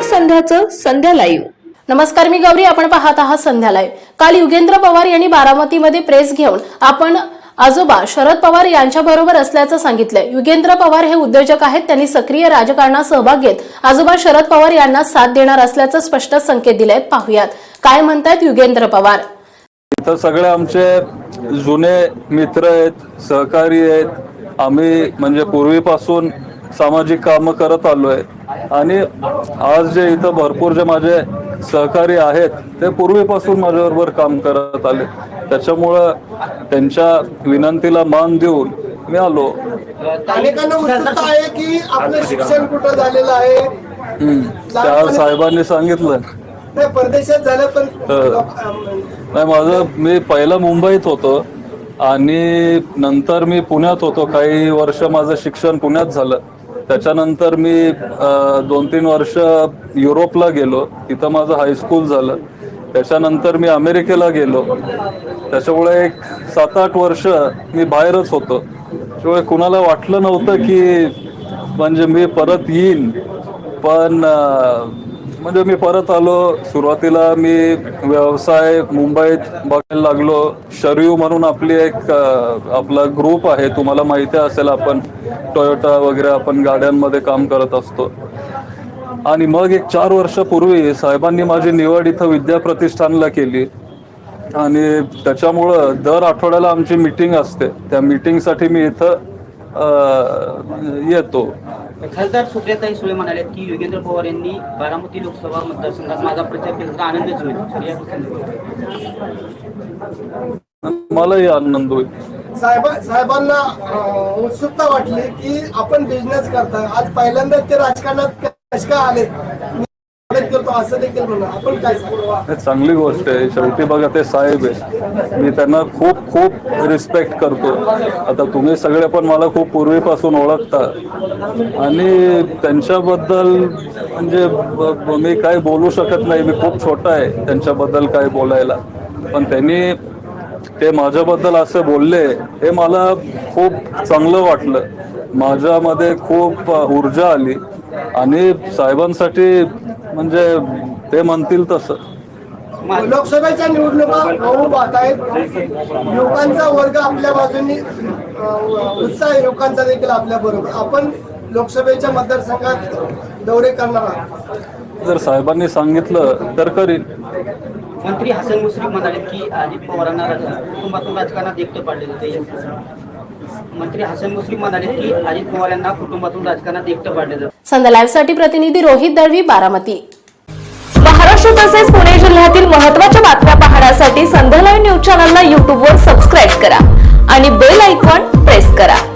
महत्वाचं संध्या लाईव्ह नमस्कार मी गौरी. आपण पाहत आहात संध्यालय काल युगेंद्र पवार यांनी बारामतीमध्ये प्रेस घेऊन आपण आजोबा शरद पवार यांच्या बरोबर असल्याचं सांगितलंय. युगेंद्र पवार हे उद्योजक आहेत. त्यांनी सक्रिय राजकारणात सहभाग घेत आजोबा शरद पवार यांना साथ देणार असल्याचं स्पष्ट संकेत दिले आहेत पाहूयात. काय म्हणतायत युगेंद्र पवार? इथं सगळे आमचे जुने मित्र आहेत सहकारी आहेत. आम्ही म्हणजे पूर्वीपासून सामाजिक कामं करत आलोय. आणि आज जे इथं भरपूर जे माझे सहकारी आहेत ते पूर्वीपासून माझ्याबरोबर काम करत आले. त्याच्यामुळं त्यांच्या विनंतीला मान देऊन मी आलो. अनेकांना उत्सुकता आहे की आपलं शिक्षण कुठं झालेलं आहे? हम्म. त्या साहेबांनी सांगितलं. परदेशात झालं पण नाही माझं मी पहिला मुंबईत होतो आणि नंतर मी पुण्यात होतो. काही वर्ष माझं शिक्षण पुण्यात झालं. त्याच्यानंतर मी दोन तीन वर्ष युरोपला गेलो. तिथं माझं हायस्कूल झालं. त्याच्यानंतर मी अमेरिकेला गेलो. त्याच्यामुळे एक सात आठ वर्ष मी बाहेरच होतो. त्यामुळे कुणाला वाटलं नव्हतं की म्हणजे मी परत येईन. पण म्हणजे मी परत आलो. सुरुवातीला मी व्यवसाय मुंबईत बघायला लागलो. शरयू म्हणून आपली एक आपला ग्रुप आहे. तुम्हाला माहिती असेल आपण टोयोटा वगैरे आपण गाड्यांमध्ये काम करत असतो. आणि मग एक चार वर्षापूर्वी साहेबांनी माझी निवड इथं विद्याप्रतिष्ठानला केली. आणि त्याच्यामुळं दर आठवड्याला आमची मीटिंग असते. त्या मिटिंगसाठी मी इथं येतो. खासदार सुप्रियाताई सुळे म्हणाले की योगेंद्र पवार यांनी बारामती लोकसभा मतदारसंघात माझा प्रचार केला तर आनंदच होईल. मलाही आनंद होईल. साहेब साहेबांना उत्सुकता वाटली की आपण बिझनेस करताय. आज पहिल्यांदा ते राजकारणात कश काय आले. करतो असं देखील म्हणा आपण काय सांगू? हे चांगली गोष्ट आहे. शेवटी बघा ते साहेब आहे. मी त्यांना खूप खूप रिस्पेक्ट करतो आता तुम्ही सगळे पण मला खूप पूर्वीपासून ओळखता. आणि त्यांच्याबद्दल म्हणजे मी काय बोलू शकत नाही. मी खूप छोटा आहे त्यांच्याबद्दल काय बोलायला. पण त्यांनी ते माझ्याबद्दल असं बोलले हे मला खूप चांगलं वाटलं. माझ्यामध्ये खूप ऊर्जा आली. आणि साहेबांसाठी म्हणजे ते म्हणतील तसं. लोकसभेच्या निवडणुका होऊ पाहत आहेत. युवकांचा वर्ग आपल्या बाजूनी उत्साह आहे. युवकांचा देखील आपल्या बरोबर. आपण लोकसभेच्या मतदारसंघात दौरे करणार आहात. जर साहेबांनी सांगितलं तर करीन. मंत्री हसन मुश्रीफ म्हणाले की अजित पवारांना कुटुंबातून राजकारणात एकटं पाडले जाते मंत्री हसन मुश्रीफ म्हणाले की अजित पवार यांना कुटुंबातून राजकारणात एकटं पाडले जाते. लाईव्हसाठी प्रतिनिधी रोहित दळवी बारामती. महाराष्ट्र तसेच पुणे जिल्ह्यातील महत्त्वाच्या बातम्या पाहण्यासाठी संध्या लाईव्ह न्यूज चॅनलला युट्यूबवर सबस्क्राईब करा आणि बेल आयकॉन प्रेस करा.